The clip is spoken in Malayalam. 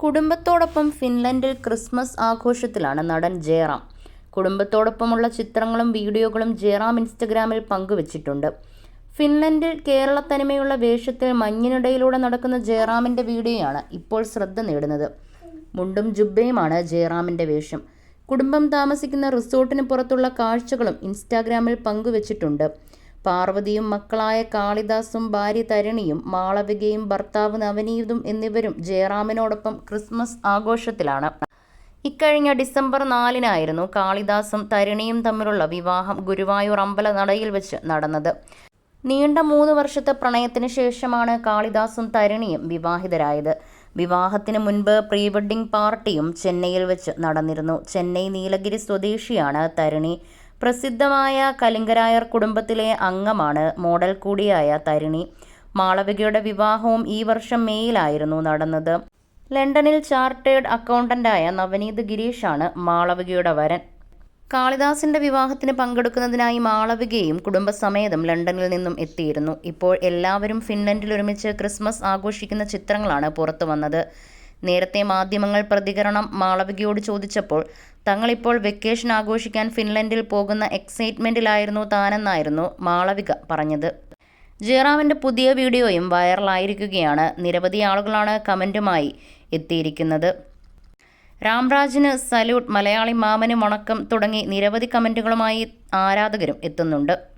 കുടുംബത്തോടൊപ്പം ഫിൻലൻഡിൽ ക്രിസ്മസ് ആഘോഷത്തിലാണ് നടൻ ജയറാം. കുടുംബത്തോടൊപ്പമുള്ള ചിത്രങ്ങളും വീഡിയോകളും ജയറാം ഇൻസ്റ്റഗ്രാമിൽ പങ്കുവച്ചിട്ടുണ്ട്. ഫിൻലൻഡിൽ കേരള തനിമയുള്ള വേഷത്തിൽ മഞ്ഞിനിടയിലൂടെ നടക്കുന്ന ജയറാമിന്റെ വീഡിയോയാണ് ഇപ്പോൾ ശ്രദ്ധ നേടുന്നത്. മുണ്ടും ജുബ്ബയുമാണ് ജയറാമിന്റെ വേഷം. കുടുംബം താമസിക്കുന്ന റിസോർട്ടിന് പുറത്തുള്ള കാഴ്ചകളും ഇൻസ്റ്റാഗ്രാമിൽ പങ്കുവച്ചിട്ടുണ്ട്. പാർവതിയും മക്കളായ കാളിദാസും ഭാര്യ തരണിയും മാളവികയും ഭർത്താവ് നവനീതും എന്നിവരും ജയറാമിനോടൊപ്പം ക്രിസ്മസ് ആഘോഷത്തിലാണ്. ഇക്കഴിഞ്ഞ ഡിസംബർ നാലിനായിരുന്നു കാളിദാസും തരണിയും തമ്മിലുള്ള വിവാഹം ഗുരുവായൂർ അമ്പല നടയിൽ വെച്ച് നടന്നത്. നീണ്ട മൂന്ന് വർഷത്തെ പ്രണയത്തിന് ശേഷമാണ് കാളിദാസും തരണിയും വിവാഹിതരായത്. വിവാഹത്തിന് മുൻപ് പ്രീ വെഡ്ഡിംഗ് പാർട്ടിയും ചെന്നൈയിൽ വെച്ച് നടന്നിരുന്നു. ചെന്നൈ നീലഗിരി സ്വദേശിയാണ് തരുണി. പ്രസിദ്ധമായ കലിംഗരായർ കുടുംബത്തിലെ അംഗമാണ് മോഡൽ കൂടിയായ തരിണി. മാളവികയുടെ വിവാഹവും ഈ വർഷം മേയിലായിരുന്നു നടന്നത്. ലണ്ടനിൽ ചാർട്ടേഡ് അക്കൗണ്ടന്റായ നവനീത് ഗിരീഷാണ് മാളവികയുടെ വരൻ. കാളിദാസിന്റെ വിവാഹത്തിന് പങ്കെടുക്കുന്നതിനായി മാളവികയും കുടുംബസമേതം ലണ്ടനിൽ നിന്നും എത്തിയിരുന്നു. ഇപ്പോൾ എല്ലാവരും ഫിൻലൻഡിൽ ഒരുമിച്ച് ക്രിസ്മസ് ആഘോഷിക്കുന്ന ചിത്രങ്ങളാണ് പുറത്തു വന്നത് നേരത്തെ മാധ്യമങ്ങൾ പ്രതികരണം മാളവികയോട് ചോദിച്ചപ്പോൾ തങ്ങളിപ്പോൾ വെക്കേഷൻ ആഘോഷിക്കാൻ ഫിൻലൻഡിൽ പോകുന്ന എക്സൈറ്റ്മെന്റിലായിരുന്നു താനെന്നായിരുന്നു മാളവിക പറഞ്ഞത്. ജയറാമിന്റെ പുതിയ വീഡിയോയും വൈറലായിരിക്കുകയാണ്. നിരവധി ആളുകളാണ് കമന്റുമായി എത്തിയിരിക്കുന്നത്. രാംരാജിന് സല്യൂട്ട് മലയാളി മാമന് വണക്കം തുടങ്ങി നിരവധി കമന്റുകളുമായി ആരാധകരും എത്തുന്നുണ്ട്.